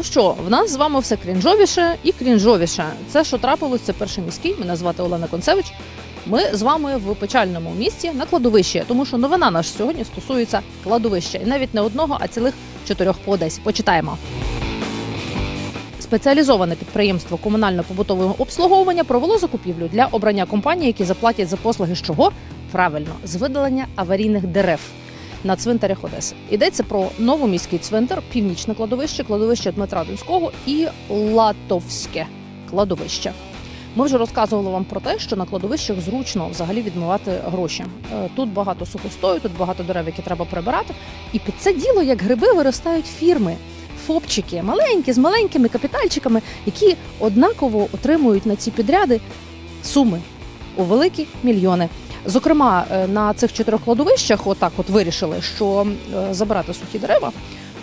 Ну що, в нас з вами все крінжовіше і крінжовіше. Це, що трапилось, це перший міський. Мене звати Олена Концевич. Ми з вами в печальному місці на кладовищі, тому що новина наша сьогодні стосується кладовища. І навіть не одного, а цілих чотирьох по Одесі. Почитаємо. Спеціалізоване підприємство комунально-побутового обслуговування провело закупівлю для обрання компаній, які заплатять за послуги з чого? Правильно, з видалення аварійних дерев на цвинтарях Одеси. Йдеться про новоміський цвинтар, північне кладовище, кладовище Дмитра Донського і Латовське кладовище. Ми вже розказували вам про те, що на кладовищах зручно взагалі відмивати гроші. Е, Тут багато сухостою, тут багато дерев, які треба прибирати. І під це діло, як гриби, виростають фірми. Фопчики маленькі з маленькими капітальчиками, які однаково отримують на ці підряди суми у великі мільйони. Зокрема, е, на цих чотирьох кладовищах, отак, от вирішили, що е, забирати сухі дерева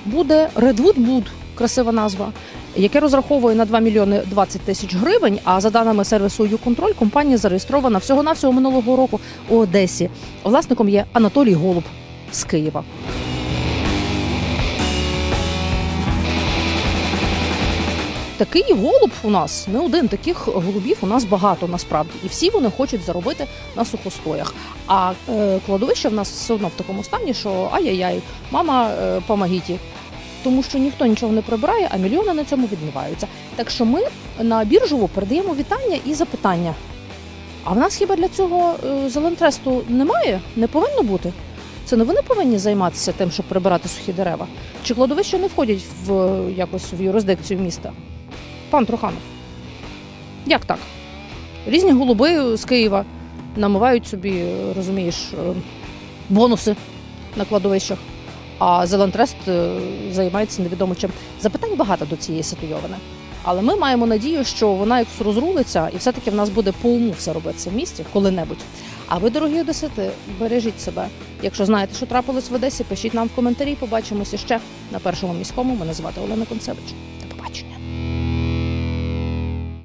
буде Wood, красива назва, яке розраховує на 2 мільйони 20 тисяч гривень. А за даними сервісу «Юконтроль», компанія зареєстрована всього навсього минулого року у Одесі. Власником є Анатолій Голуб з Києва. Такий голуб у нас не один. Таких голубів у нас багато насправді, і всі вони хочуть заробити на сухостоях. А е, кладовище в нас все одно в такому стані, що ай-яй-яй, мама е, помогіть. Тому що ніхто нічого не прибирає, а мільйони на цьому відмиваються. Так що ми на біржову передаємо вітання і запитання. А в нас хіба для цього е, зелентресту немає? Не повинно бути? Це не вони повинні займатися тим, щоб прибирати сухі дерева? Чи кладовища не входять в якось в юрисдикцію міста? Пан Труханов. Як так? Різні голуби з Києва намивають собі, е, розумієш, е, бонуси на кладовищах, а Зелентрест е, займається невідомо чим. Запитань багато до цієї ситуйовини. Але ми маємо надію, що вона якось розрулиться, і все-таки в нас буде по уму все робитися в місті коли-небудь. А ви, дорогі одесити, бережіть себе. Якщо знаєте, що трапилось в Одесі, пишіть нам в коментарі. Побачимося ще на першому міському. Мене звати Олена Концевич.